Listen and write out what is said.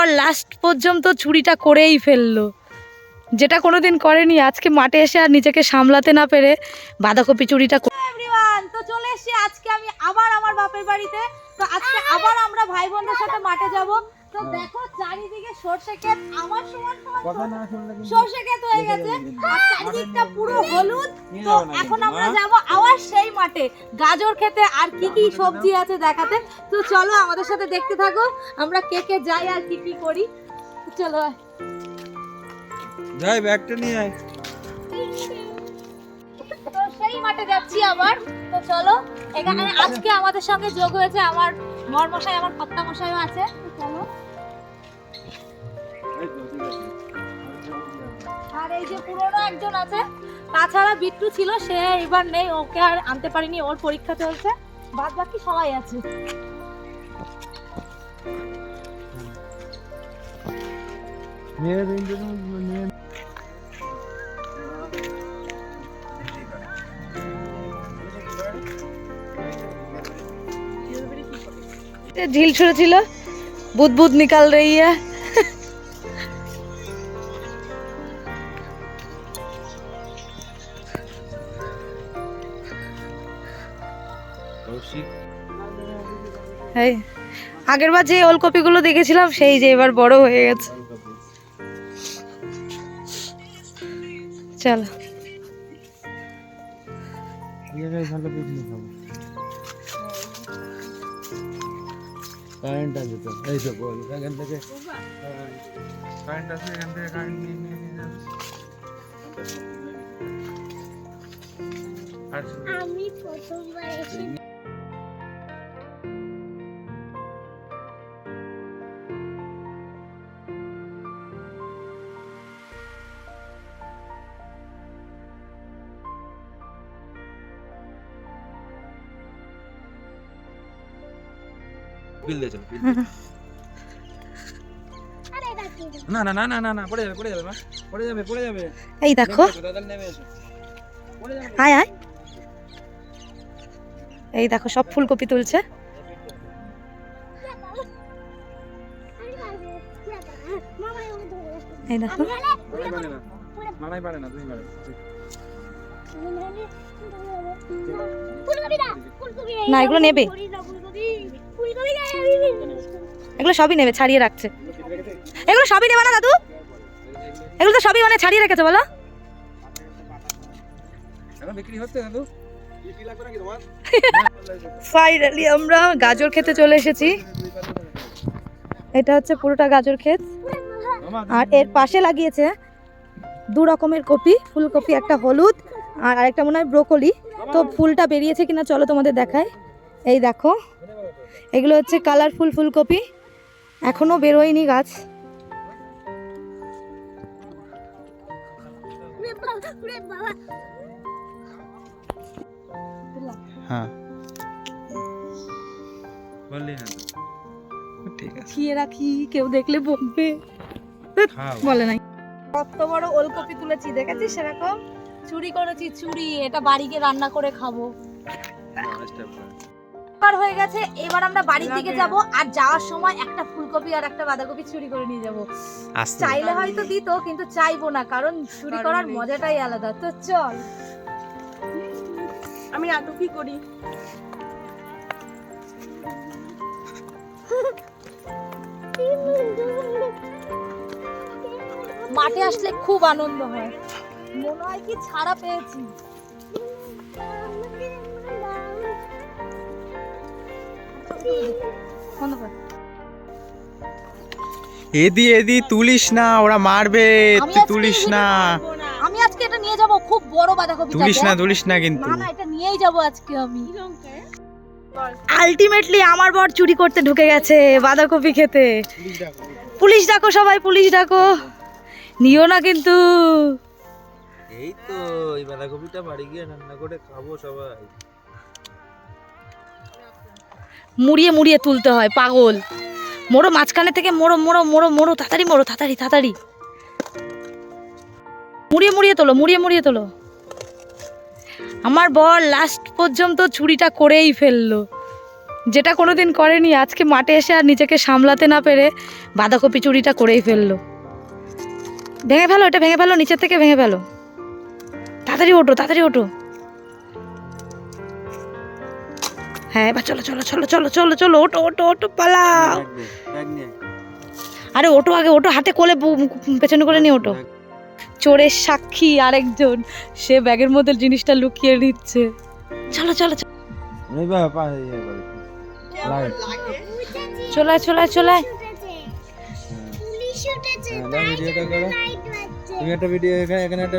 আর last পর্যন্ত চুরিটা করেই ফেলল। যেটা কোনোদিন করেনি আজকে মাঠে এসে আর নিজেকে সামলাতে না পেরে বাঁধাকপি চুরিটা তো চলে এসেছি আজকে আমি আবার আমার বাপের বাড়িতে। তো আজকে আবার আমরা ভাই বোনদের সাথে মাঠে যাব। তো দেখো চারিদিকে সর্ষে ক্ষেত আমার সমান সমান সর্ষে ক্ষেত হয়ে গেছে। আর চারিদিকটা হলুদ তো এখন আমরা যাব আবার সেই মাঠে। গাজর খেতে আর কি কি সবজি আছে দেখাতে। তো চলো আমাদের সাথে দেখতে থাকো আমরা কে কে যাই আর কি কি করি। চলো। যাই ব্যাগটা নিয়ে আয়। তো সেই মাঠে যাচ্ছি আবার। তো চলো এখানে আজকে আমাদের সঙ্গে যোগ হয়েছে আমার মরমশাই আমার কর্তা মশাইও আছে চলো। আর এই যে পুরনো একজন আছে তাছাড়া বিট্টু ছিল সে এবার নেই ওকে আর আনতে পারিনি ওর পরীক্ষা চলছে। বাদ বাকি সবাই আছে। ঝিল ছুঁড়েছিল বুদ বুদ নিকাল রही কৌশিক। এই আগের বার যে ওলকপিগুলো দেখেছিলাম সেই যে এবার বড় হয়ে গেছে। চলো। জায়গায় ভালো পিকনিক হবে। কারেন্ট আছে তো এই তো বল এখান থেকে কারেন্ট আছে এখান থেকে কারেন্ট নিয়ে নিয়ে নিয়ে যাবে আমি প্রথমবার বিল দিয়ে চলো না না না না না না পড়ে যাবে পড়ে যাবে মা। পড়ে যাবে পড়ে যাবে। এই দেখো। দাদা নেমে এসো আয় আয় এই দেখো সব ফুলকপি তুলছে। এই দেখো। মানাই পারে তুমি পারে। না, এগুলো নেবে। এগুলো সবই নেবে ছাড়িয়ে রাখছে। এগুলো সবই নেবে না দাদু? এগুলো তো সবই মানে ছাড়িয়ে রেখেছে বলো। ফাইনালি আমরা গাজর খেতে চলে এসেছি। এটা হচ্ছে পুরোটা গাজর ক্ষেত। আর এর পাশে লাগিয়েছে দু রকমের কপি ফুলকপি একটা হলুদ আর আরেকটা মনে হয় ব্রোকলি। তো ফুলটা বেরিয়েছে কিনা চলো তোমাদের দেখায় এই দেখো। এগুলো হচ্ছে কালারফুল ফুলকপি। এখনও বেরোয়নি গাছ। হ্যাঁ। হ্যাঁ। ঠিক আছে। খেয়ে রাখি কেউ দেখলে বলবে? বলে নাই। কত বড় ওলকপি তুলেছি দেখেছিস সেরকম? চুরি করেছি চুরি। এটা বাড়ি গিয়ে রান্না করে খাব। এবার হয়ে গেছে এবার আমরা বাড়ির দিকে যাব আর যাওয়ার সময় একটা ফুলকপি আর একটা বাঁধাকপি চুরি করে নিয়ে যাব। চাইলে হয়তো দিত কিন্তু চাইব না কারণ চুরি করার মজাটাই আলাদা। তো চল। আমি নাটকই করি? মাঠে আসলে খুব আনন্দ হয়। মনে হয় কি ছাড়া পেয়েছি। এদি এদি তুলিস না ওরা মারবে তুই তুলিস না। আমি আজকে এটা নিয়ে যাব খুব বড় বাঁধাকপি তুলিস না তুলিস না কিন্তু। না না এটা নিয়েই যাব আজকে আমি। আলটিমেটলি আমার বর চুরি করতে ঢুকে গেছে বাঁধাকপি খেতে। পুলিশ ডাকো সবাই পুলিশ ডাকো। নিও না কিন্তু। এই তো এই বাঁধাকপিটা বাড়ি গিয়ে রান্না করে খাব সবাই। মুড়িয়ে মুড়িয়ে তুলতে হয়, পাগল। মোড়ো মাঝখানে থেকে মোড়ো মোড়ো মোড়ো মোড়ো তাড়াতাড়ি মোড়ো তাড়াতাড়ি তাড়াতাড়ি। মুড়িয়ে মুড়িয়ে তোলো, মুড়িয়ে মুড়িয়ে তোলো। আমার বর লাস্ট পর্যন্ত চুরিটা করেই ফেলল। যেটা কোনোদিন করেনি, আজকে মাঠে এসে আর নিজেকে সামলাতে না পেরে বাঁধাকপি চুরিটা করেই ফেলল। ভেঙে ফেলো, এটা ভেঙে ফেলো, নিচের থেকে ভেঙে ফেলো। তাড়াতাড়ি ওঠো তাড়াতাড়ি ওঠো। হ্যাঁ এবার চলো চলো চলো চলো চলো চলো ওটো ওটো ওটো পালাও। আরে ওটো আগে ওটো হাতে কোলে পেছনে করে নিয়ে ওটো চোরের সাক্ষী আরেকজন সে ব্যাগের মধ্যে জিনিসটা লুকিয়ে নিচ্ছে। চলো চলো চলো। চলে চলে তুমি একটা ভিডিও এখানে এখানে একটা